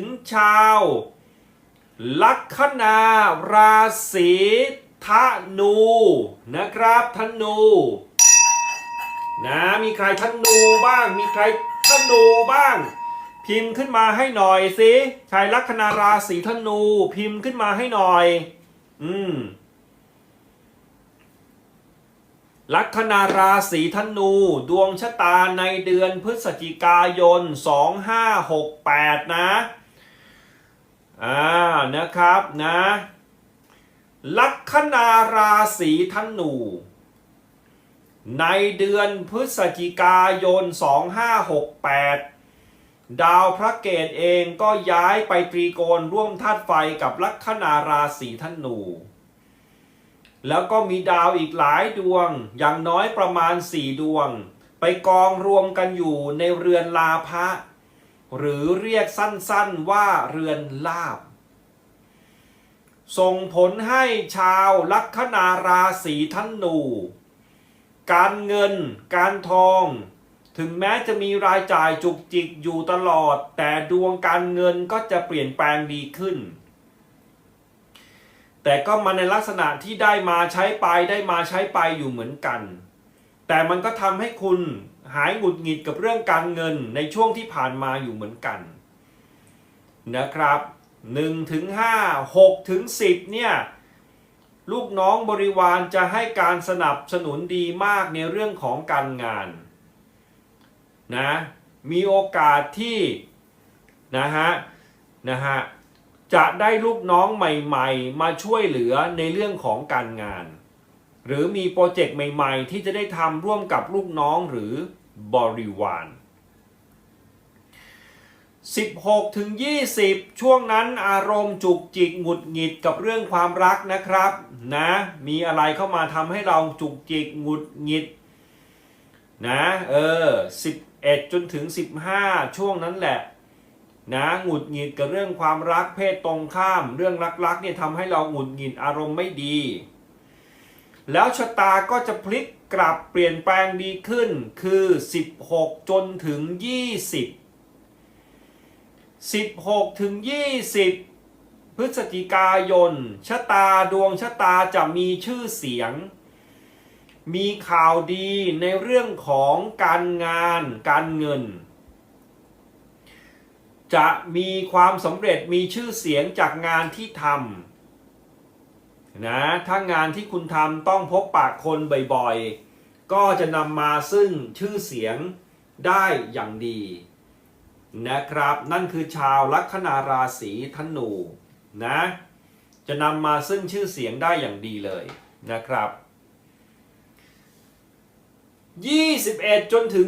ถึงชาว ลัคนาราศีธนูนะครับธนูนะมีใครธนูบ้าง มีใครธนูบ้าง พิมพ์ขึ้นมาให้หน่อยสิชายลัคนาราศีธนูพิมพ์ขึ้นมาให้หน่อย อืมลัคนาราศีธนู ดวงชะตาในเดือนพฤศจิกายน 2568 นะ อ่านะครับนะลัคนาราศีธนู ในเดือนพฤศจิกายน 2568 ดาวพระเกตเองก็ย้ายไปตรีโกณร่วมธาตุไฟกับลัคนาราศีธนู แล้วก็มีดาวอีกหลายดวงอย่างน้อยประมาณ 4 ดวง ไปกองรวมกันอยู่ในเรือนลาภะ หรือเรียกสั้นๆว่าเรือนลาบ ส่งผลให้ชาวลัคนาราศีธนู การเงิน การทอง ถึงแม้จะมีรายจ่ายจุกจิกอยู่ตลอด แต่ดวงการเงินก็จะเปลี่ยนแปลงดีขึ้น แต่ก็มาในลักษณะที่ได้มาใช้ไปได้มาใช้ไปอยู่เหมือนกัน แต่มันก็ทำให้คุณ หายหงุดหงิดกับเรื่องการเงินในช่วงที่ผ่านมาอยู่เหมือนกันนะครับ1ถึง5 6ถึง10เนี่ยลูกน้องบริวารจะให้การสนับสนุนดีมากในเรื่องของการงานนะมีโอกาสที่นะฮะนะฮะจะได้ลูกน้องใหม่ๆ มาช่วยเหลือในเรื่องของการงาน หรือมีโปรเจกต์ใหม่ ๆ ที่จะได้ทำร่วมกับลูกน้องหรือ บริวาร 16ถึง20 ช่วงนั้นอารมณ์จุกจิกหงุดหงิดกับเรื่องความรักนะครับนะมีอะไรเข้ามาทำให้เราจุกจิกหงุดหงิดนะเออ11จนถึง 15 ช่วงนั้นแหละนะหงุดหงิดกับเรื่องความรักเพศตรงข้าม เรื่องรักๆเนี่ยทำให้เราหงุดหงิดอารมณ์ไม่ดี แล้วชะตาก็จะพลิกกลับเปลี่ยนแปลงดีขึ้นคือ 16 จนถึง 20 16 ถึง 20 พฤศจิกายนชะตาดวงชะตาจะมีชื่อเสียง มีข่าวดีในเรื่องของการงานการเงิน จะมีความสำเร็จมีชื่อเสียงจากงานที่ทำ นะถ้างานที่คุณทำต้องพบปากคนบ่อยๆ ก็จะนำมาซึ่งชื่อเสียงได้อย่างดีนะครับ นั่นคือชาวลัคนาราศีธนูนะจะนำมาซึ่งชื่อเสียงได้อย่างดีเลยนะครับ 21 จนถึง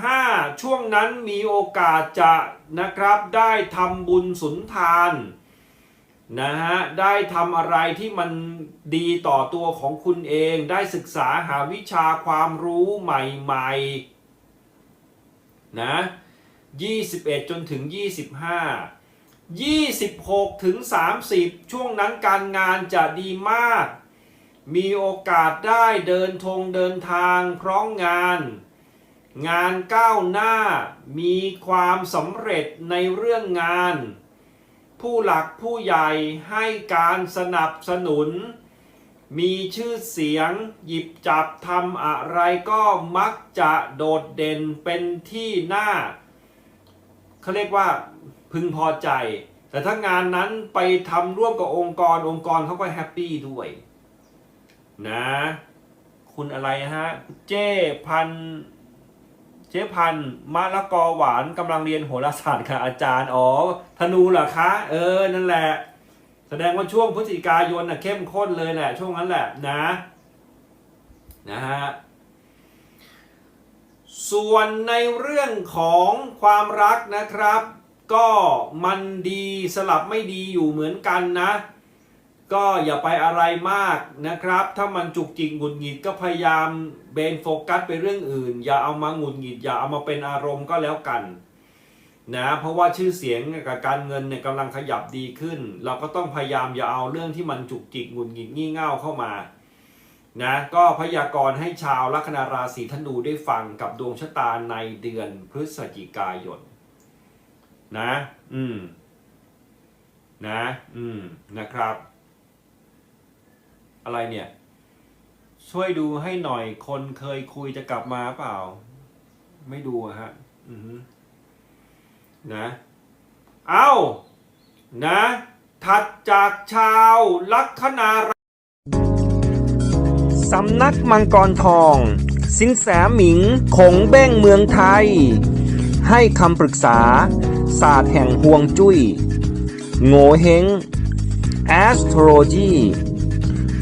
25 ช่วงนั้นมีโอกาสจะนะครับได้ทำบุญสุนทาน นะฮะได้ทำอะไรที่มันดีต่อตัวของคุณเองได้ศึกษาหาวิชาความรู้ใหม่ๆนะ21 จนถึง 25 26 ถึง 30 ช่วงนั้นการงานจะดีมาก มีโอกาสได้เดินทงเดินทางพร้อมงาน งานก้าวหน้ามีความสำเร็จในเรื่องงาน ผู้หลักผู้ใหญ่ให้การสนับสนุน มีชื่อเสียงหยิบจับทำอะไรก็มักจะโดดเด่นเป็นที่หน่าเขาเรียกว่าพึงพอใจ แต่ถ้างานนั้นไปทำร่วมกับองค์กรองค์กรเขาก็แฮปปี้ด้วยนะ คุณอะไรฮะ เจ้พัน จ๊พันมะละกอหวานกำลังเรียนโหราศาสตร์ค่ะอาจารย์อ๋อธนูเหรอคะ เออนั่นแหละ แสดงว่าช่วงพฤศจิกายนน่ะเข้มข้นเลยแหละ ช่วงนั้นแหละนะนะฮะส่วนในเรื่องของความรักนะครับ ก็มันดีสลับไม่ดีอยู่เหมือนกันนะ ก็อย่าไปอะไรมากนะครับ ถ้ามันจุกจิกหงุดหงิดก็พยายามเบนโฟกัสไปเรื่องอื่น อย่าเอามาหงุดหงิดอย่าเอามาเป็นอารมณ์ก็แล้วกันนะเพราะว่าชื่อเสียงกับการเงินเนี่ยกำลังขยับดีขึ้น เราก็ต้องพยายามอย่าเอาเรื่องที่มันจุกจิกหงุดหงิดงี่เง่าเข้ามานะก็พยากรณ์ให้ชาวลัคนาราศีธนูได้ฟังกับดวงชะตาในเดือนพฤศจิกายนนะ อืม นะ อืม นะครับ อะไรเนี่ย ช่วยดูให้หน่อยคนเคยคุยจะกลับมาเปล่า ไม่ดูฮะ อือฮึนะ เอานะ ถัดจากชาวลัคนาราสำนักมังกรทอง สินแสหมิงคงเบ้งเมืองไทย ให้คำปรึกษา ศาสตร์แห่งห่วงจุ้ยโง่เฮง astrology